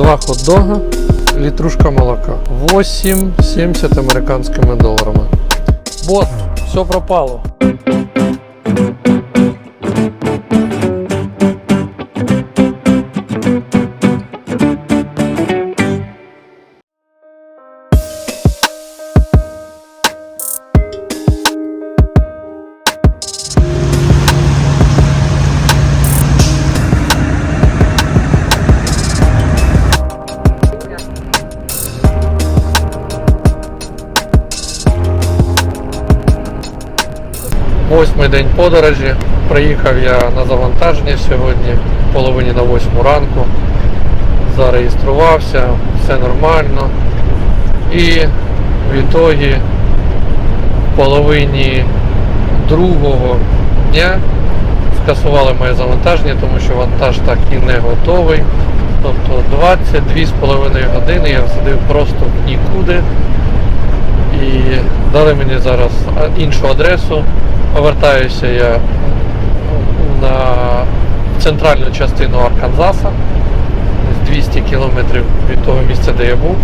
Два хот-дога, літрушка молока. 8,70 американськими доларами. Бот, все пропало. Восьмий день подорожі. Приїхав я на завантаження сьогодні, в половині на восьму ранку. Зареєструвався, все нормально. І в ітогі в половині другого дня скасували моє завантаження, тому що вантаж так і не готовий. Тобто 22,5 години я сидив просто нікуди. І дали мені зараз іншу адресу. Повертаюся я на центральну частину Арканзаса, десь 200 кілометрів від того місця, де я був,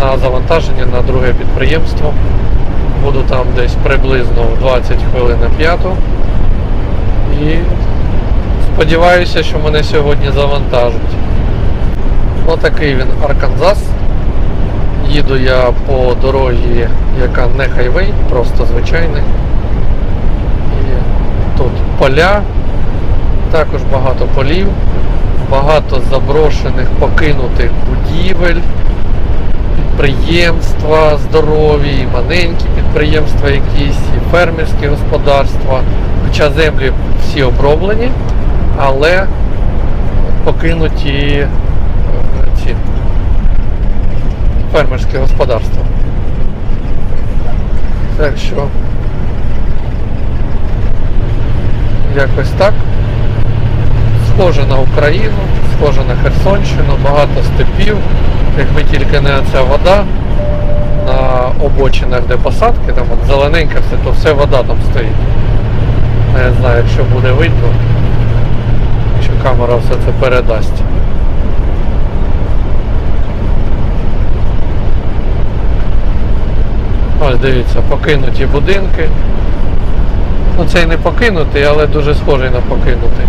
на завантаження на друге підприємство. Буду там десь приблизно в 20 хвилин на п'яту. І сподіваюся, що мене сьогодні завантажать. Отакий він Арканзас. Їду я по дорозі, яка не хайвей, просто звичайний. І тут поля, також багато полів, багато заброшених, покинутих будівель, підприємства здорові, і маленькі підприємства якісь, і фермерські господарства. Хоча землі всі оброблені, але покинуті е, ці фермерське господарство. Так що якось так. Схоже на Україну, схоже на Херсонщину, багато степів. Якби тільки не ця вода на обочинах, де посадки, там от зелененька все, то все вода там стоїть. Не знаю, якщо буде видно, якщо камера все це передасть. Ось дивіться, покинуті будинки. Ну цей не покинутий, але дуже схожий на покинутий.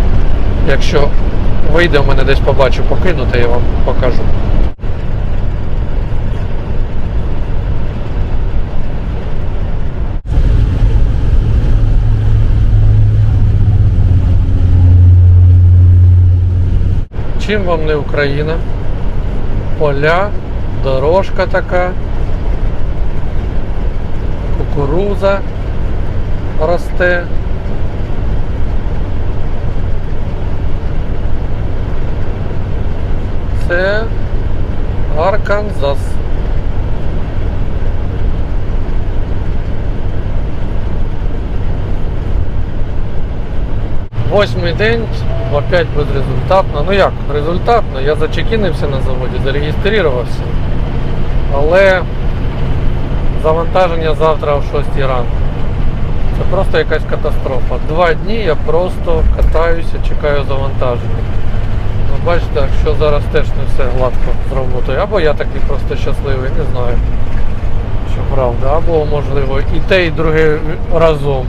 Якщо вийде, в мене десь побачу покинутий, я вам покажу. Чим вам не Україна? Поля, дорожка така, кукуруза росте. Це Арканзас. Восьмий день, опять безрезультатно. Ну як, результатно, я зачекінився на заводі, зареєструвався. Але завантаження завтра о 6 ранку. Це просто якась катастрофа. Два дні я просто катаюся, чекаю завантаження. Ну, бачите, що зараз теж не все гладко з роботою. Або я такий просто щасливий, не знаю, що правда. Або можливо і те, і друге разом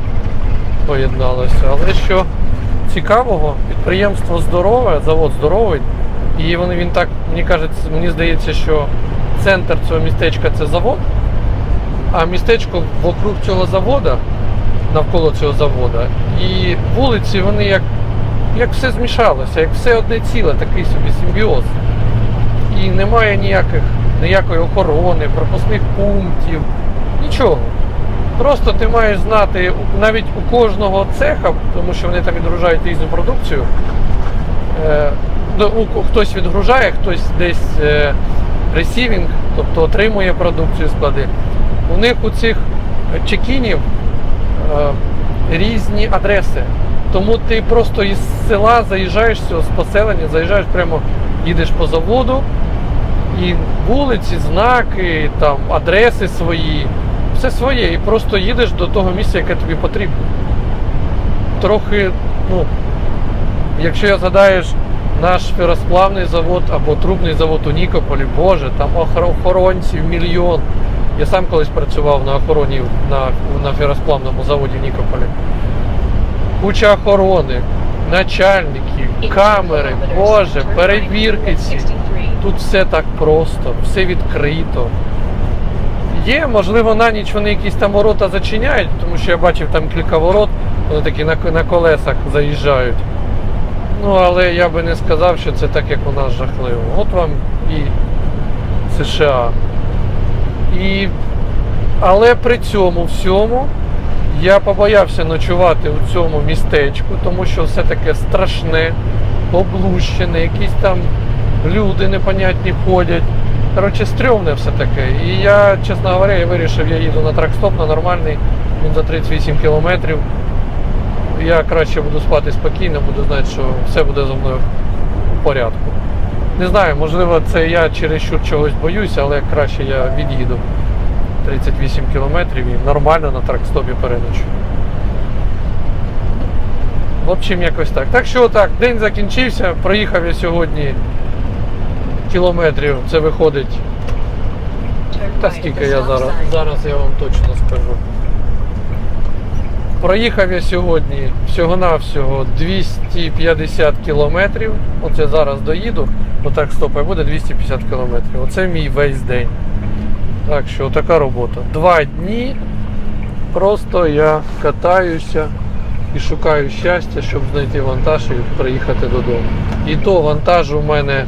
поєдналося. Але що цікавого, підприємство здорове, завод здоровий. І вони він так, мені кажеться, мені здається, що центр цього містечка це завод, а містечко вокруг цього заводу, навколо цього заводу, і вулиці, вони як, як все змішалося, як все одне ціле, такий собі симбіоз. І немає ніяких, ніякої охорони, пропускних пунктів, нічого. Просто ти маєш знати навіть у кожного цеха, тому що вони там відгружають різну продукцію. Е, хтось відгружає, хтось десь е, ресівінг, тобто отримує продукцію склади. У них у цих чекінів е, різні адреси. Тому ти просто із села заїжджаєш з поселення, заїжджаєш прямо, їдеш по заводу, і вулиці, знаки, там, адреси свої, все своє, і просто їдеш до того місця, яке тобі потрібно. Трохи, ну, якщо я згадаєш, Наш феросплавний завод або трубний завод у Нікополі, Боже, там охоронців мільйон. Я сам колись працював на охороні на, на феросплавному заводі в Нікополі. Куча охорони, начальників, камери, Боже, перевірки ці. Тут все так просто, все відкрито. Є, можливо, на ніч вони якісь там ворота зачиняють, тому що я бачив там кілька ворот, вони такі на, на колесах заїжджають. Ну, але я би не сказав, що це так, як у нас жахливо. От вам і США. І... Але при цьому всьому я побоявся ночувати у цьому містечку, тому що все таке страшне, облущене, якісь там люди непонятні ходять. Коротше, стрьомне все таке. І я, чесно говоря, я вирішив, я їду на тракстоп на нормальний, він за 38 кілометрів. Я краще буду спати спокійно, буду знати, що все буде зі мною в порядку. Не знаю, можливо, це я чересчур чогось боюся, але краще я від'їду 38 кілометрів і нормально на тракстопі переночую. В общем, якось так. Так що так, день закінчився, проїхав я сьогодні кілометрів, це виходить. Та скільки я зараз? Зараз я вам точно скажу. Проїхав я сьогодні всього-навсього 250 кілометрів. От я зараз доїду, отак стопа буде 250 кілометрів. Оце мій весь день. Так що така робота. Два дні просто я катаюся і шукаю щастя, щоб знайти вантаж і приїхати додому. І то вантаж у мене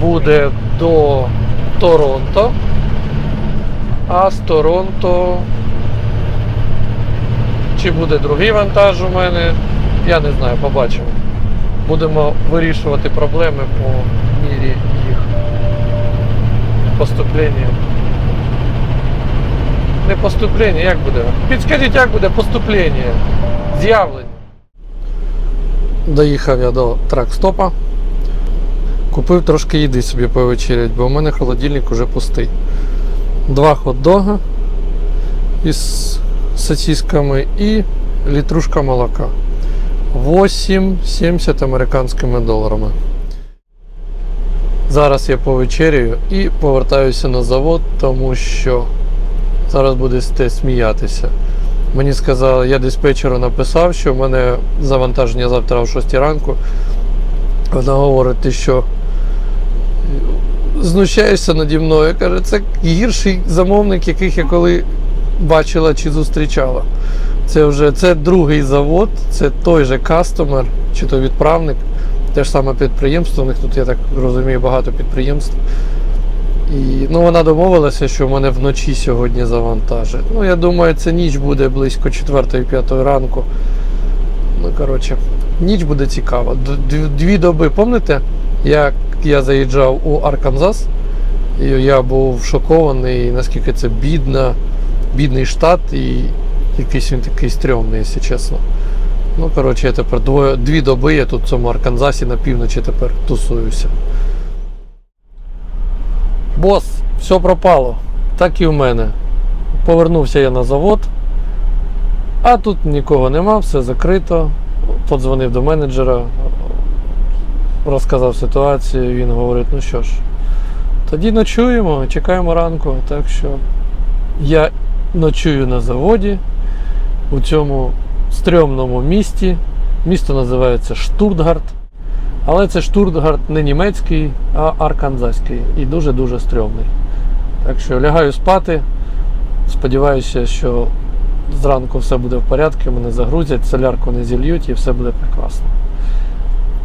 буде до Торонто. А з Торонто. Чи буде другий вантаж у мене, я не знаю, побачимо. Будемо вирішувати проблеми по мірі їх поступлення. Не поступлення, як буде? Підскажіть, як буде поступлення? З'явлення. Доїхав я до тракстопа. Купив трошки їди собі повечерять, бо у мене холодильник уже пустий. Два хот-дога із сосисками і літрушка молока. 8,70 американськими доларами. Зараз я повечеряю і повертаюся на завод, тому що зараз будете сміятися. Мені сказали, я диспетчеру написав, що в мене завантаження завтра о 6 ранку. Вона говорить, що знущаєшся наді мною. Каже, це гірший замовник, яких я коли бачила чи зустрічала. Це вже це другий завод, це той же кастомер, чи то відправник, те ж саме підприємство. У них тут, я так розумію, багато підприємств. І ну, вона домовилася, що в мене вночі сьогодні завантажить. Ну, я думаю, це ніч буде близько 4-5 ранку. Ну, коротше, ніч буде цікава. Дві доби, пам'ятаєте, як я заїжджав у Арканзас, і я був шокований, наскільки це бідна, бідний штат, і якийсь він такий стрьомний, якщо чесно. Ну, коротше, я тепер двоє, дві доби я тут в цьому Арканзасі на півночі тепер тусуюся. Бос, все пропало. Так і в мене. Повернувся я на завод, а тут нікого нема, все закрито. Подзвонив до менеджера, розказав ситуацію, він говорить, ну що ж, тоді ночуємо, чекаємо ранку. Так що я ночую на заводі у цьому стрьомному місті. Місто називається Штутгарт. Але це Штутгарт не німецький, а арканзаський і дуже-дуже стрьомний. Так що лягаю спати. Сподіваюся, що зранку все буде в порядку, мене загрузять, солярку не зільють і все буде прекрасно.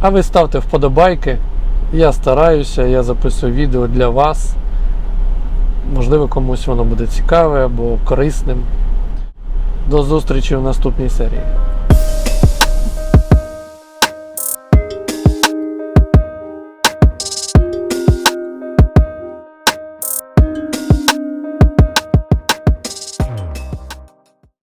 А ви ставте вподобайки. Я стараюся, я записую відео для вас. Можливо, комусь воно буде цікаве або корисним. До зустрічі в наступній серії.